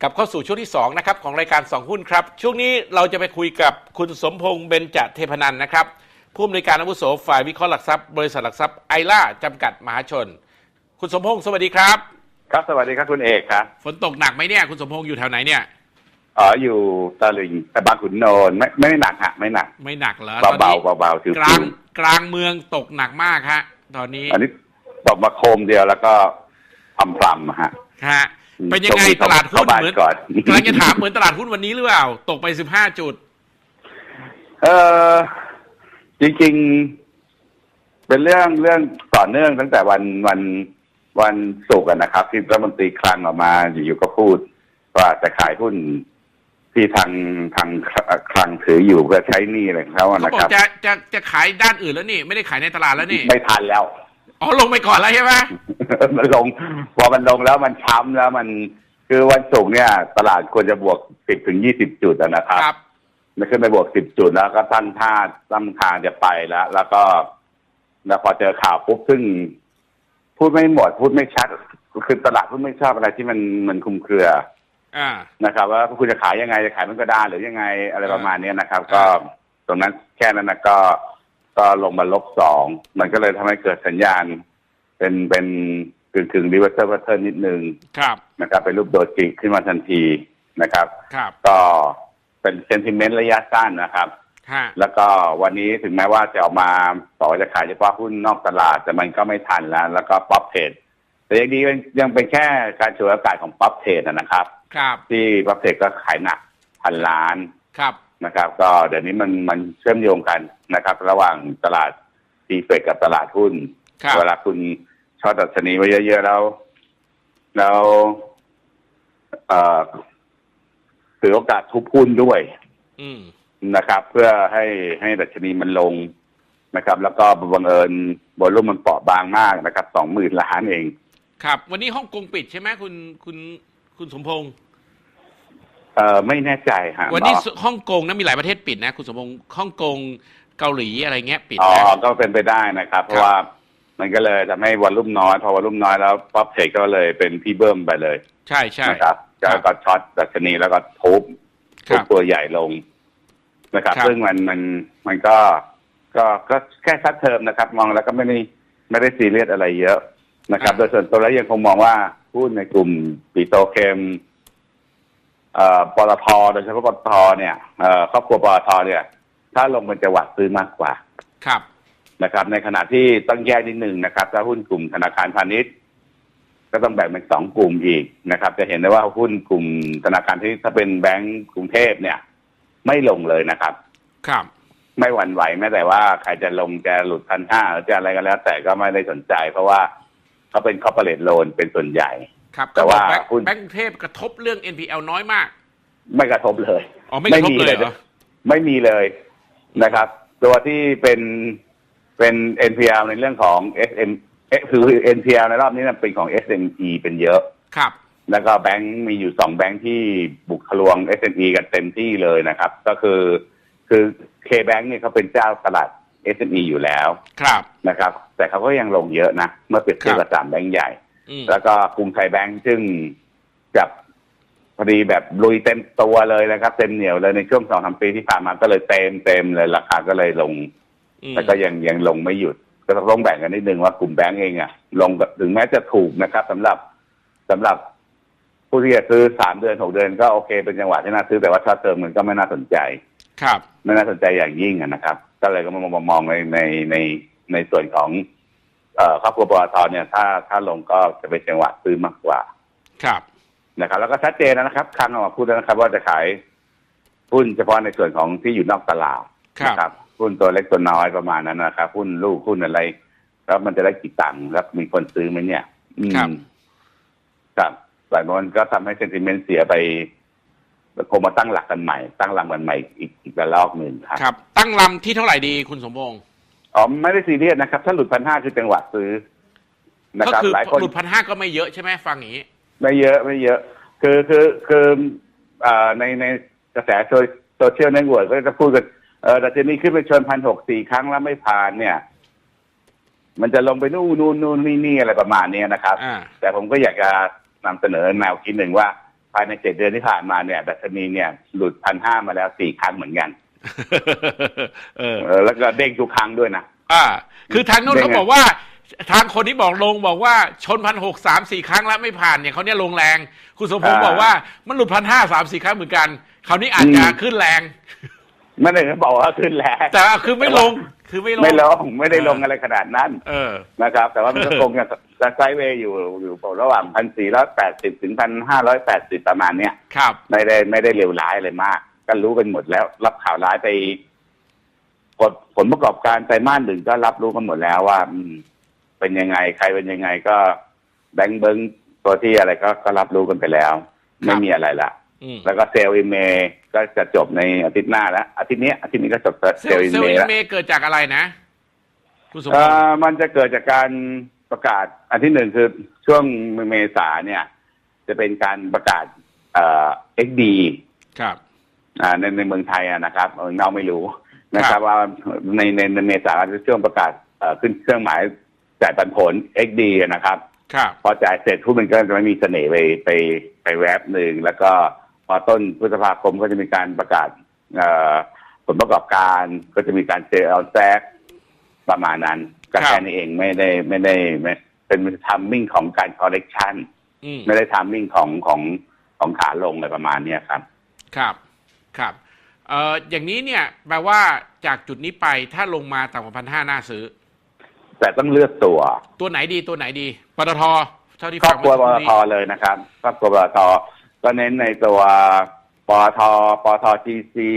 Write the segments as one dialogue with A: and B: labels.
A: กลับเข้าสู่ช่วงที่2นะครับของรายการ 2 หุ้นครับ ช่วงนี้เราจะไปคุยกับคุณสมพงษ์เบญจเทพนันท์นะครับผู้อำนวยการอาวุโสฝ่ายวิเคราะห์หลักทรัพย์บริษัทหลักทรัพย์ไอล่าจำกัดมหาชน คุณสมพงษ์สวัสดีครับ
B: ครับสวัสดีครับคุณเอกครับ
A: ฝนตกหนักไหมเนี่ยคุณสมพงษ์อยู่แถวไหนเนี่ย
B: อ๋ออยู่ตะลิงแต่บางขุนนนท์ไม่ไม่หนักฮะไม่หนัก
A: ไม่หนักเหรอ
B: เบา
A: ตอน
B: เบา
A: นี้
B: เบาเบาๆชิว
A: กลางกลางเมืองตกหนักมากฮะ ตอนนี้
B: ๆอันนี้ตกมาโคมเดียวแล้วก็พำพรำๆฮะ
A: ฮะ เป็นยังไง
B: ตรงนี้
A: ตลาดหุ้น
B: เข้าบ้าน
A: เหมือน
B: ก่อน
A: กำลังจะถามเหมือนตลาดหุ้นวันนี้หรือเปล่า ตกไป15จุด
B: เออจริง ๆ เป็นเรื่องเรื่องต่อเนื่องตั้งแต่วันวันวันศุกร์อะนะครับ ที่รัฐมนตรีคลังออกมาอยู่ๆก็พูด ว่าจะขายหุ้นที่ทางทางคลังถืออยู่เพื่อใช้หนี้อะไรของเขาอะ
A: เขา
B: นะ
A: บอ
B: ค
A: ก
B: รับ
A: จะจะจะขายด้านอื่นแล้วนี่ ไม่ได้ขายในตลาดแล้วนี่
B: ไม่ทันแล้ว
A: อ๋อลงไปก่อนแล้วใช่ไหม
B: มันลง พอมันลงแล้วมันช้ำแล้วมันคือวันศุกร์เนี่ย ตลาดควรจะบวกสิบถึงยี่สิบจุดอะนะครับ
A: ครับ
B: มันขึ้นไปบวกสิบจุดแล้วก็ตั้งท่าตั้งทางจะไปแล้ว แล้วก็ แล้วพอเจอข่าวปุ๊บซึ่ง พูดไม่หมดพูดไม่ชัดคือตลาดพูดไม่ชอบอะไรที่มันมันคลุมเครือ
A: อ่า
B: นะครับ ว่าคุณจะขายยังไงจะขายมันก็ได้หรือยังไงอะไรประมาณเนี้ยนะครับ ก็
A: อ่า
B: ตรงนั้นแค่นั้นนะก็ ก็ลงมาลบสองมันก็เลยทำให้เกิดสัญญาณ เป็นเป็นกึ่งกึ่งรีเวอร์เซอร์พัทเทิร์นิดนึง
A: ครับ
B: นะครับ เป็นรูปโดดจิขึ้นมาทันทีนะครับ
A: ครับ
B: ก็เป็นเซนติเมนต์ระยะสั้นนะครับ
A: ฮะ
B: แล้วก็วันนี้ถึงแม้ว่าจะออกมาบอกว่าจะขายเฉพาะหุ้นนอกตลาด แต่มันก็ไม่ทันแล้ว แล้วก็ป๊อปเทรดแต่ยังดีมันยังเป็นแค่การฉวยโอกาสของป๊อปเทรดนะครับ
A: ครับ
B: ที่ป๊อปเทรดก็ขายหนักพันล้าน
A: ครับ
B: นะครับ ก็เดี๋ยวนี้มันมันเชื่อมโยงกันนะครับ ระหว่างตลาดดีเฟกกับตลาดหุ้น
A: ครับ
B: เวลาคุณช็อตดัชนีไว้เยอะๆแล้วแล้วเอ่อถือโอกาสทุบหุ้นด้วย
A: อืม
B: นะครับ เพื่อให้ให้ดัชนีมันลงนะครับ แล้วก็บังเอิญบอลลุ่มมันเปราะบางมากนะครับสองหมื่นล้านเอง
A: ครับ วันนี้ฮ่องกงปิดใช่ไหมคุณคุณคุณสมพงษ์
B: เอ่อไม่แน่ใจฮะ
A: วันนี้
B: หมอ
A: ฮ่องกงนะมีหลายประเทศปิดนะ คุณสมพงษ์ฮ่องกงเกาหลีอะไรเงี้ยปิด
B: อ๋อ
A: นะ
B: ก็เป็นไปได้นะครับ เพ
A: ครั
B: ราะ
A: บ
B: ว่ามันก็เลยทำให้วอลลุ่มน้อย พอวอลลุ่มน้อยแล้วป๊อปเทคก็เลยเป็นพี่เบิ้มไปเลย
A: ใช่ใช่
B: นะครับ
A: ครั
B: ก็
A: บ
B: ก็ช็อตดัชนีแล้วก็ทุบ
A: ครั
B: ทุ
A: บ
B: บตัวใหญ่ลงนะครับ
A: ครับ
B: ซึ่งมันมันมันก็ก็ก็แค่ชัดเทอมนะครับ มองแล้วก็ไม่ได้ไม่ได้ซีเรียสอะไรเยอะนะครับ โดยส่วนตัวแล้วยังคงมองว่าหุ้นในกลุ่มปิโตรเคมเอ่อ ปตทโดยเฉพาะปตทเนี่ยเอ่อครอบครัวปตทเนี่ย ถ้าลงเป็นจังหวัดซื้อมากกว่า
A: ครับ
B: นะครับ ในขณะที่ต้องแยกนิดหนึ่งนะครับ ถ้าหุ้นกลุ่มธนาคารพาณิชย์ ก็ต้องแบ่งเป็นสองกลุ่มอีกนะครับ จะเห็นได้ว่าหุ้นกลุ่มธนาคารที่ถ้าเป็นแบงก์กรุงเทพเนี่ย ไม่ลงเลยนะครับ
A: ครับ
B: ไม่หวั่นไหวแม้แต่ว่าใครจะลงจะหลุดพันห้าหรือจะอะไรก็แล้ว แต่ก็ไม่ได้สนใจ เพราะว่าเขาเป็นคอร์เปอเรทโลนเป็นส่วนใหญ่
A: ครับ
B: แต่
A: ก็บอก
B: ว่า
A: แบงค์
B: หุ้น
A: แบงก์กรุงเทพกระทบเรื่อง NPL น้อยมาก
B: ไม่กระทบเลย
A: อ๋อไม่กระทบเลยเหรอ
B: ไม่มีเลยนะครับ ตัวที่เป็นเป็น NPL ในเรื่องของ SM เอ๊ะคือ NPL ในรอบนี้นะเป็นของ SME เป็นเยอะ
A: ครับ
B: แล้วก็แบงก์มีอยู่สองแบงก์ที่บุกทะลวง SME กันเต็มที่เลยนะครับ ก็คือคือ K-Bank เนี่ยเขาเป็นเจ้าตลาด SME อยู่แล้ว
A: ครับ
B: นะครับ แต่เขาก็ยังลงเยอะนะ เมื่อเปรียบเทียบกับสามแบงก์ใหญ่
A: อืม
B: แล้วก็กรุงไทยแบงก์ซึ่งจับพอดีแบบลุยเต็มตัวเลยนะครับ เต็มเหนียวเลยในช่วงสองสามปีที่ผ่านมาก็เลยเต็มเต็มเลยราคาก็เลยลง
A: อืม
B: แต่ก็ยังยังลงไม่หยุด ก็ต้องแบ่งกันนิดนึงว่ากลุ่มแบงก์เองอะลงกับถึงแม้จะถูกนะครับสำหรับสำหรับผู้ที่จะซื้อสามเดือนหกเดือนก็โอเคเป็นจังหวะที่น่าซื้อแต่ว่าช็อตเทอมมันก็ไม่น่าสนใจ
A: ครับ
B: ไม่น่าสนใจอย่างยิ่งอะนะครับ ก็เลยก็มามามองในในในในส่วนของเอ่อ ครอบครัวปตทเนี่ยถ้าถ้าลงก็จะเป็นจังหวะซื้อมากกว่า
A: ครับ
B: นะครับ แล้วก็ชัดเจนแล้วนะครับครั้งออกมาพูดแล้วนะครับ ว่าจะขายหุ้นเฉพาะในส่วนของที่อยู่นอกตลาด
A: ครับ
B: นะครับหุ้นตัวเล็กตัวน้อยประมาณนั้นนะครับหุ้นลูกหุ้นอะไร แล้วมันจะได้กี่ตังค์แล้วมีคนซื้อไหมเนี่ยอืม
A: ครับ
B: ครับแต่มันก็ทำให้เซนติเมนต์เสียไปคงมาตั้งหลักกันใหม่ ตั้งหลักกันใหม่อีกอีกระลอกหนึ่งครับ
A: ครับ ตั้งลำที่เท่าไหร่ดีคุณสมพงษ์
B: อ๋อไม่ได้ซีเรียสนะครับ ถ้าหลุดพันห้าคือจังหวะซื้อนะ
A: ก็
B: ครับ
A: คือ
B: หลายคน
A: หลุดพันห้าก็ไม่เยอะใช่ไหมฟังอย่างนี้
B: ไม่เยอะไม่เยอะ คือคือคืออ่าในในกระแสโซโซเชียลเน็ตเวิร์กก็จะพูดกันเออดัชนีขึ้นไปชนพันหกสี่ครั้งแล้วไม่ผ่านเนี่ย มันจะลงไปนู่นนู่นนู่นนี่นี่อะไรประมาณเนี้ยนะครับ
A: อ่า
B: แต่ผมก็อยากจะนำเสนอแนวคิดหนึ่งว่า ภายในเจ็ดเดือนที่ผ่านมาเนี่ย ดัชนีเนี่ยหลุดพันห้ามาแล้วสี่ครั้งเหมือนกัน
A: เออ
B: เออ แล้วก็เด้งทุกครั้งด้วยนะ
A: อ่า คือทางโน้น
B: ได้ไง
A: เขาบอกว่า ทางคนที่บอกลงบอกว่าชนพันหกสามสี่ครั้งแล้วไม่ผ่านเนี่ยเขาเนี่ยลงแรง คุณสมพงศ์บอกว่ามันหลุดพันห้าสามสี่ครั้งเหมือนกันคราวนี้อาจจะขึ้นแรง
B: ไม่ได้บอกว่าขึ้นแล้ว
A: แต่คือไม่ลงคือไม่ลง
B: ไม่ลงไม่ได้ลงอะไรขนาดนั้น
A: เออ
B: นะครับ แต่ว่ามันก็คงจะไซด์เวย์อยู่อยู่ระหว่างพันสี่ร้อยแปดสิบถึงพันห้าร้อยแปดสิบประมาณเนี้ย
A: ครับ
B: ไม่ได้ไม่ได้เลวร้ายอะไรมาก ก็รู้กันหมดแล้ว รับข่าวร้ายไปผลผลประกอบการไตรมาสหนึ่งก็รับรู้กันหมดแล้วว่าอืมเป็นยังไง ใครเป็นยังไงก็แบงค์เบิงตัวที่อะไรก็ก็รับรู้กันไปแล้ว ไม่มีอะไรละ
A: อืม
B: แล้วก็เซลล์อิเมก็จะจบในอาทิตย์หน้าแล้วอาทิตย์นี้อาทิตย์นี้ก็จบ
A: เซ
B: เซ
A: ล
B: ลล์
A: ล์
B: อิ
A: เซล
B: เม
A: ล์อิ
B: แล้ว
A: เมเกิดจากอะไรนะคุณสมพ
B: เอ่
A: งศ์
B: อมันจะเกิดจากการประกาศ อันที่หนึ่งคือช่วงเมษาเนี่ย จะเป็นการประกาศเอ่อ XD
A: ครับ
B: อ่า ในในเมืองไทยอะนะครับเออเราไม่รู้นะค
A: ครั
B: รับบว่าในในในเมษาจะช่วงประกาศเอ่อขึ้นเครื่องหมายจ่ายปันผล XD อะนะครับ
A: ครับ
B: พอจ่ายเสร็จผู้มันก็จะไม่มีเสน่ห์ไปไปไปแวบหนึ่งแล้วก็พอต้นพฤษภาคมก็จะมีการประกาศเอ่อผลประกอบการก็จะมีการเจลแซกประมาณนั้นก็
A: ครับ
B: แค่นี้เองไม่ได้ไม่ได้ไม่เป็นทัมมิ่งของการคอร์เรคชัน
A: อืม
B: ไม่ได้ทัมมิ่งของของของขาลงอะไรประมาณเนี้ยครับ
A: ครับ ครับเอ่ออย่างนี้เนี่ยแปลว่าจากจุดนี้ไปถ้าลงมาต่ำกว่าพันห้าน่าซื้อ
B: แต่ต้องเลือกตัว
A: ตัวไหนดีตัวไหนดีปตทเท่าที่
B: ครอ
A: ฟั
B: บ
A: ง
B: ครัวป
A: เมื่
B: ต
A: อสัก
B: ท
A: ครู่นี้
B: เลยนะครับครอบครัวปตทก็เน้นในตัวปตทปตทจีซี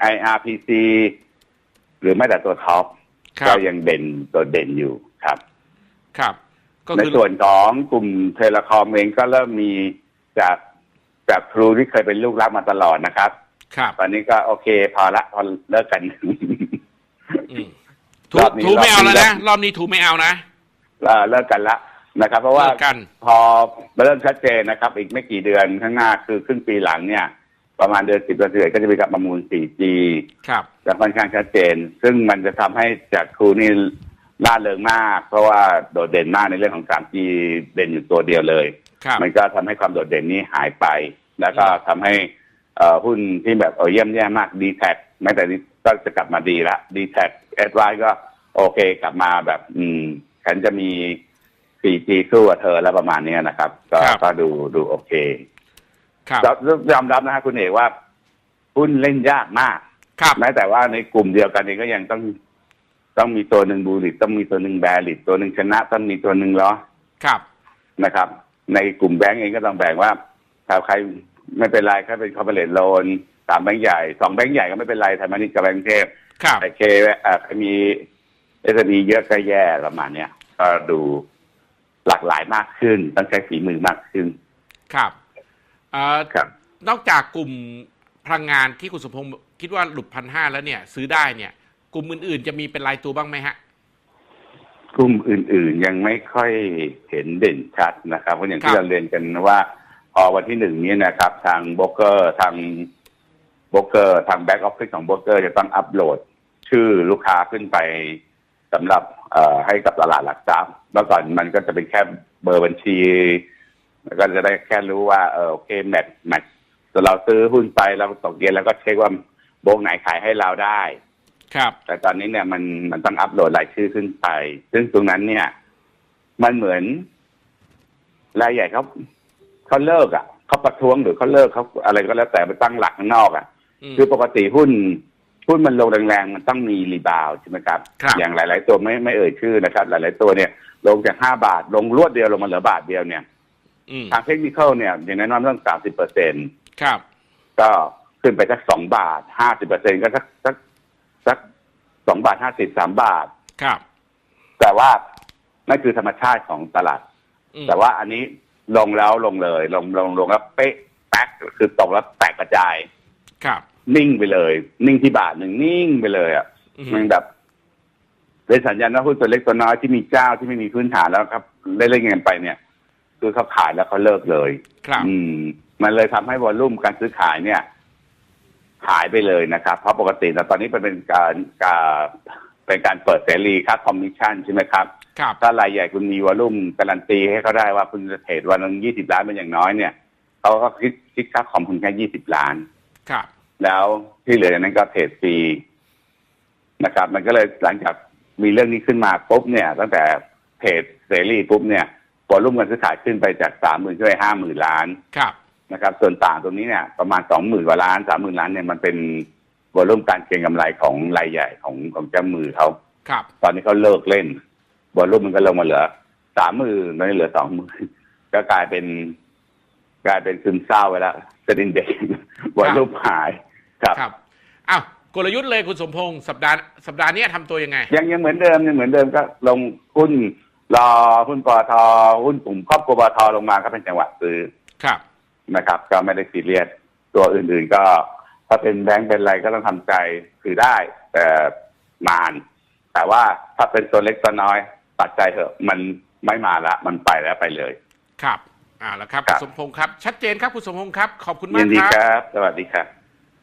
B: ไออาร์พีซีหรือแม้แต่ตัวท็อป
A: ครั
B: ก็
A: บ
B: ยังเด่นตัวเด่นอยู่ครับ
A: ครับ ก็
B: ใน
A: คือ
B: ส่วนของกลุ่มเทเลคอมเองก็เริ่มมีจากจากครูที่เคยเป็นลูกรักมาตลอดนะครับ
A: ครับ
B: ตอนนี้ก็โอเค พอละพอเลิกกัน
A: อืมถู
B: รอบนี้
A: ถูไม่เอาแล้ว
B: รอบนี้
A: นะรอบนี้ถูไม่เอานะ
B: เอ่อเลิกกันละนะครับ เพราะว่า
A: เลิกกัน
B: พอเริ่มชัดเจนนะครับ อีกไม่กี่เดือนข้างหน้าคือครึ่งปีหลังเนี่ย ประมาณเดือนสิบเดือนสิบเอ็ดก็จะมีการประมูล 4G
A: ครับ
B: จะค่อนข้างชัดเจน ซึ่งมันจะทำให้จากครูนี่ล่าเริงมาก เพราะว่าโดดเด่นมากในเรื่องของ 3G เด่นอยู่ตัวเดียวเลย
A: ครับ
B: มันก็ทำให้ความโดดเด่นนี้หายไป แล้วก็ทำให้เอ่อ หุ้นที่แบบเออเยี่ยมแย่มากดีแท็กแม้แต่นี้ก็จะกลับมาดีละดีแท็กแอดไวก็โอเคกลับมาแบบ อืมฉันจะมี 4G สู้กับเธอแล้วประมาณเนี้ยนะครับ ก็
A: ครับ
B: ก็ดูดูโอเค
A: ครับ
B: แล้วยอมรับนะฮะคุณเอกว่า หุ้นเล่นยากมาก
A: ครับ
B: แม้แต่ว่าในกลุ่มเดียวกันเองก็ยังต้อง ต้องมีตัวหนึ่งบูริตต้องมีตัวหนึ่งแบริตตัวหนึ่งชนะต้องมีตัวหนึ่งล้อ
A: ครับ
B: นะครับ ในกลุ่มแบงก์เองก็ต้องแบ่งว่าถ้าใคร ไม่เป็นไรแค่เป็นคอร์เปอเรทโลนสามแบงก์ใหญ่สองแบงก์ใหญ่ก็ไม่เป็นไรไทยพาณิชย์กับแบงก์เทพ
A: ครับ
B: ไอเคเอ่อใครมีเอสบีเยอะก็แย่ประมาณเนี้ยก็ดูหลากหลายมากขึ้น ต้องใช้ฝีมือมากขึ้น
A: ครับเอ่อ
B: ครับ
A: นอกจากกลุ่มพลังงานที่คุณสมพงศ์คิดว่าหลุดพันห้าแล้วเนี่ย ซื้อได้เนี่ย กลุ่มอื่นๆ จะมีเป็นรายตัวบ้างไหมฮะ
B: กลุ่มอื่นๆยังไม่ค่อยเห็นเด่นชัดนะครับเพราะอย่าง
A: ครั
B: ที่
A: บ
B: เราเรียนกันว่า พอวันที่หนึ่งนี้นะครับ ทางโบรกเกอร์ทางโบรกเกอร์ทางแบ็กออฟฟิศของโบรกเกอร์จะต้องอัปโหลด ชื่อลูกค้าขึ้นไปสำหรับเอ่อให้กับตลาดหลักทรัพย์เมื่อก่อนมันก็จะเป็นแค่เบอร์บัญชีแล้วก็จะได้แค่รู้ว่าเออโอเคแมทแมทแต่เราซื้อหุ้นไปเราตกเย็นแล้วก็เช็คว่าโบงไหนขายให้เราได้
A: ครับ
B: แต่ตอนนี้เนี่ยมันมันต้องอัปโหลดรายชื่อขึ้นไป ซึ่งตรงนั้นเนี่ย มันเหมือนรายใหญ่เขา เขาเลิกอะเขาประท้วงหรือเขาเลิกเขาอะไรก็แล้วแต่ไปตั้งหลักข้างนอกอะ
A: อืม
B: คือปกติหุ้นหุ้นมันลงแรงๆมันต้องมีรีบาวด์ใช่ไหมครับ
A: ครับ
B: อย่างหลาย ๆ ตัวไม่ไม่เอ่ยชื่อนะครับ หลาย ๆ ตัวเนี่ย ลงจากห้าบาทลงรวดเดียวลงมาเหลือบาทเดียวเนี่ย
A: อืม
B: ทางเทคนิคเนี่ย อย่างน้อยๆต้องสามสิบเปอร์เซ็นต์
A: ครับ
B: ก็ขึ้นไปสักสองบาทห้าสิบเปอร์เซ็นก็สักสักสักสองบาทห้าสิบสามบาท
A: ครับ
B: แต่ว่านั่นคือธรรมชาติของตลาด
A: อืม
B: แต่ว่าอันนี้ ลงแล้วลงเลย ลงลงลงแล้วเป๊ะแป๊กคือตกแล้วแตกกระจาย
A: ครับ
B: นิ่งไปเลย นิ่งที่บาทหนึ่งนิ่งไปเลยอะ
A: อืม
B: มันแบบเป็นสัญญาณว่าหุ้นตัวเล็กตัวน้อยที่มีเจ้าที่ไม่มีพื้นฐานแล้วครับเล่นเล่นเงินไปเนี่ย คือเขาขายแล้วเขาเลิกเลย
A: ครับ
B: อืม มันเลยทำให้วอลลุ่มการซื้อขายเนี่ยหายไปเลยนะครับ เพราะปกติแต่ตอนนี้เป็นเป็นการการเป็นการเปิดเสรีค่าคอมมิชชั่นใช่ไหมครับ
A: ครับ
B: ถ้ารายใหญ่คุณมีวอลลุ่มการันตีให้เขาได้ว่าคุณจะเทรดวันละยี่สิบล้านเป็นอย่างน้อยเนี่ยเขเขาก็คิดคิดค่าคอมคุณแค่ยี่สิบล้าน
A: ครับ
B: แล้วที่เหลือจากนั้นก็เทรดฟรีนะครับ มันก็เลยหลังจากมีเรื่องนี้ขึ้นมาปุ๊บเนี่ย ตั้งแต่เพจเสรีปุ๊บเนี่ยวอลุ่มเงินซื้อขายขึ้นไปจากสามหมื่นขึ้นไปห้าหมื่นล้าน
A: ครับ
B: นะครับ ส่วนต่างตรงนี้เนี่ยประมาณสองหมื่นกว่าล้านสามหมื่นล้านเนี่ยมันเป็นวอลุ่มการเก็งกำไรของรายใหญ่ของของเจ้ามือเขา
A: ครับ
B: ตอนนี้เขาเลิกเล่น วอลุ่มมันก็ลงมาเหลือสามหมื่นตอนนี้เหลือสองหมื่นก็กลายเป็น กลายเป็นซึมเศร้าไปแล้วเซ็นเด็กวอลุ่มหายครับ
A: ครับอ้าวกลยุทธ์เลยคุณสมพงศ์สัปดาห์สัปดาห์นี้ทำตัวยังไง
B: ยังยังเหมือนเดิมยังเหมือนเดิมก็ลงหุ้นรอหุ้นปอทหุ้นกลุ่มครอบครัวปอทลงมาก็เป็นจังหวะซื้อ
A: ครับ
B: นะครับ ก็ไม่ได้ซีเรียสตัวอื่นๆก็ ถ้าเป็นแบงก์เป็นอะไรก็ต้องทำใจคือได้ แต่มาน แต่ว่าถ้าเป็นตัวเล็กตัวน้อย ตัดใจเถอะมันไม่มาละมันไปแล้วไปเลย
A: ครับอ่าแล้วครับ
B: ครั
A: คุ
B: บ
A: ณสมพงศ์ครับ ชัดเจนครับคุณสมพงศ์ครับ ขอบคุณ
B: ยิ
A: มาก
B: นดี
A: ครับ
B: ครับ สวัสดีครับ